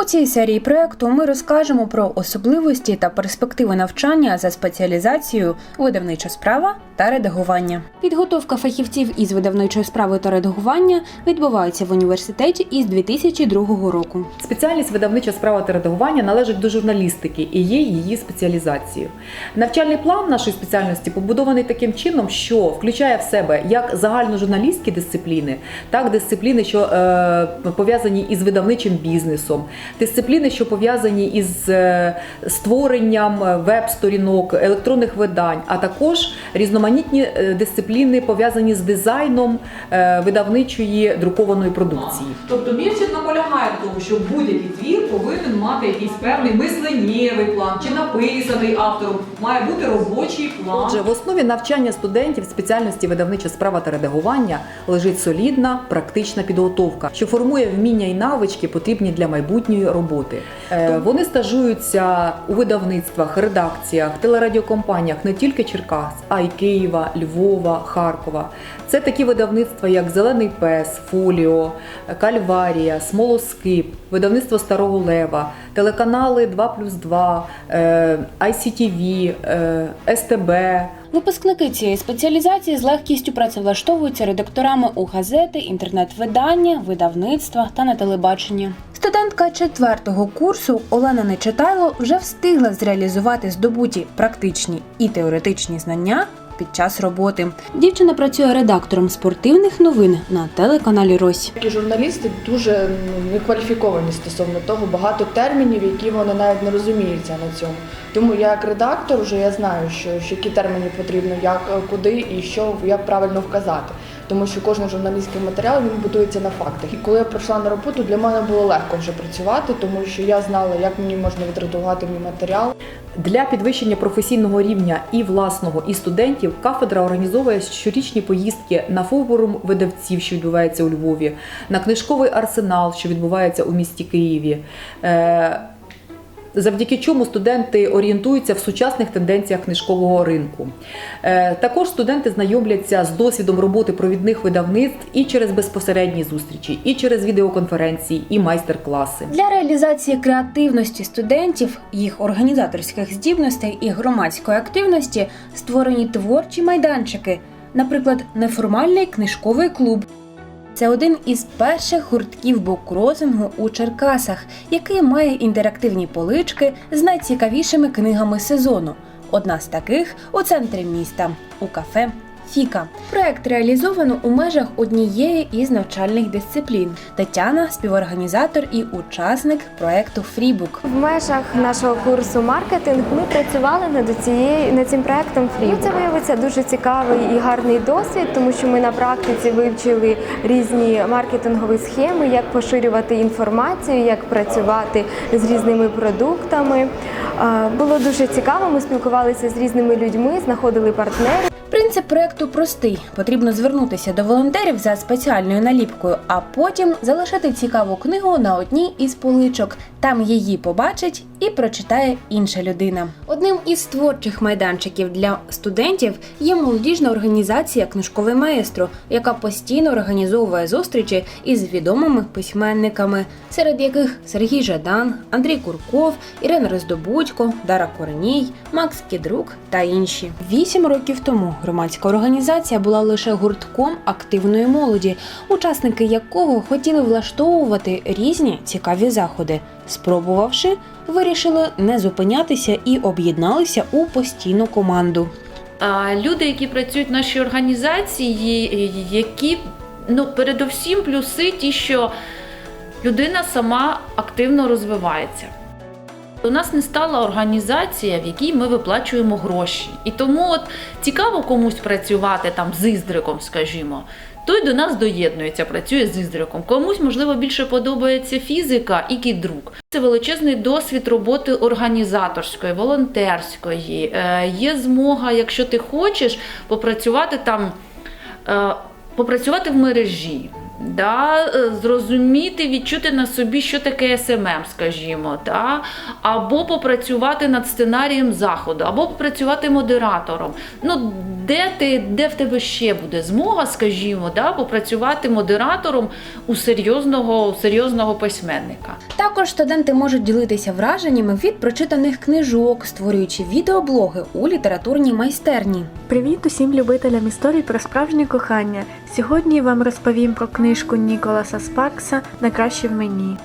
У цій серії проекту ми розкажемо про особливості та перспективи навчання за спеціалізацією видавнича справа та редагування. Підготовка фахівців із видавничої справи та редагування відбувається в університеті із 2002 року. Спеціальність видавнича справа та редагування належить до журналістики і є її спеціалізацією. Навчальний план нашої спеціальності побудований таким чином, що включає в себе як загальножурналістські дисципліни, так дисципліни, що е, пов'язані із видавничим бізнесом, дисципліни, що пов'язані із е, створенням веб-сторінок, електронних видань, а також різноманітні е, дисципліни пов'язані з дизайном е, видавничої друкованої продукції. Тобто Мірчик наполягає в тому, що будь-який твір повинен мати якийсь певний мисленнєвий план чи написаний автором. Має бути робочий план. Отже, в основі навчання студентів спеціальності видавнича справа та редагування лежить солідна практична підготовка, що формує вміння і навички, потрібні для майбутньої роботи. Е, Вони стажуються у видавництвах, редакціях, телерадіокомпаніях не тільки Черкас, а й Києва, Львова, Харкова. Це такі видавництва, як Зелений Пес, Фоліо, Кальварія, Смолоскип, видавництво Старого Лева, телеканали 2 плюс 2, е, ICTV, СТБ. Випускники цієї спеціалізації з легкістю працевлаштовуються редакторами у газети, інтернет-видання, видавництва та на телебаченні. Студентка четвертого курсу Олена Нечитайло вже встигла зреалізувати здобуті практичні і теоретичні знання під час роботи. Дівчина працює редактором спортивних новин на телеканалі Рось. Журналісти дуже некваліфіковані стосовно того, багато термінів, які вони навіть не розуміються на цьому. Тому я як редактор вже я знаю, що, що які терміни потрібно, як е, куди і що як правильно вказати. Тому що кожен журналістський матеріал він будується на фактах. І коли я прийшла на роботу, для мене було легко вже працювати, тому що я знала, як мені можна відредагувати мій матеріал. Для підвищення професійного рівня і власного, і студентів кафедра організовує щорічні поїздки на форум видавців, що відбувається у Львові, на книжковий арсенал, що відбувається у місті Києві. Завдяки чому студенти орієнтуються в сучасних тенденціях книжкового ринку. Е, Також студенти знайомляться з досвідом роботи провідних видавництв і через безпосередні зустрічі, і через відеоконференції, і майстер-класи. Для реалізації креативності студентів, їх організаторських здібностей і громадської активності створені творчі майданчики, наприклад, неформальний книжковий клуб. Це один із перших гуртків букрозингу у Черкасах, який має інтерактивні полички з найцікавішими книгами сезону. Одна з таких у центрі міста у кафе Фіка. Проект реалізовано у межах однієї із навчальних дисциплін. Тетяна співорганізатор і учасник проекту Фрібук. В межах нашого курсу маркетинг ми працювали над цією над цим проектом Free. Ну, Це виявиться дуже цікавий і гарний досвід, тому що ми на практиці вивчили різні маркетингові схеми, як поширювати інформацію, як працювати з різними продуктами. Було дуже цікаво. Ми спілкувалися з різними людьми, знаходили партнерів. Принцип проекту простий: потрібно звернутися до волонтерів за спеціальною наліпкою, а потім залишити цікаву книгу на одній із поличок. Там її побачить і прочитає інша людина. Одним із творчих майданчиків для студентів є молодіжна організація Книжковий маестро, яка постійно організовує зустрічі із відомими письменниками, серед яких Сергій Жадан, Андрій Курков, Ірина Роздобудько, Дара Корній, Макс Кідрук та інші. Вісім років тому громадська організація була лише гуртком активної молоді, учасники якого хотіли влаштовувати різні цікаві заходи. Спробувавши, вирішили не зупинятися і об'єдналися у постійну команду. А люди, які працюють в нашій організації, які ну передовсім плюси, ті, що людина сама активно розвивається. У нас не стала організація, в якій ми виплачуємо гроші. І тому от цікаво комусь працювати там з іздриком, скажімо. Той до нас доєднується, працює з іздриком. Комусь, можливо, більше подобається фізика і кідрук. Це величезний досвід роботи організаторської, волонтерської. Е, Є змога, якщо ти хочеш, попрацювати там, е, попрацювати в мережі. Да, е, зрозуміти, відчути на собі, що таке СММ, скажімо, да? або попрацювати над сценарієм заходу, або попрацювати модератором. Ну, де, ти, де в тебе ще буде змога, скажімо, да? попрацювати модератором у серйозного, у серйозного письменника. Також студенти можуть ділитися враженнями від прочитаних книжок, створюючи відеоблоги у літературній майстерні. Привіт усім любителям історій про справжнє кохання. Сьогодні вам розповім про книжку Ніколаса Спаркса Найкраще в мені.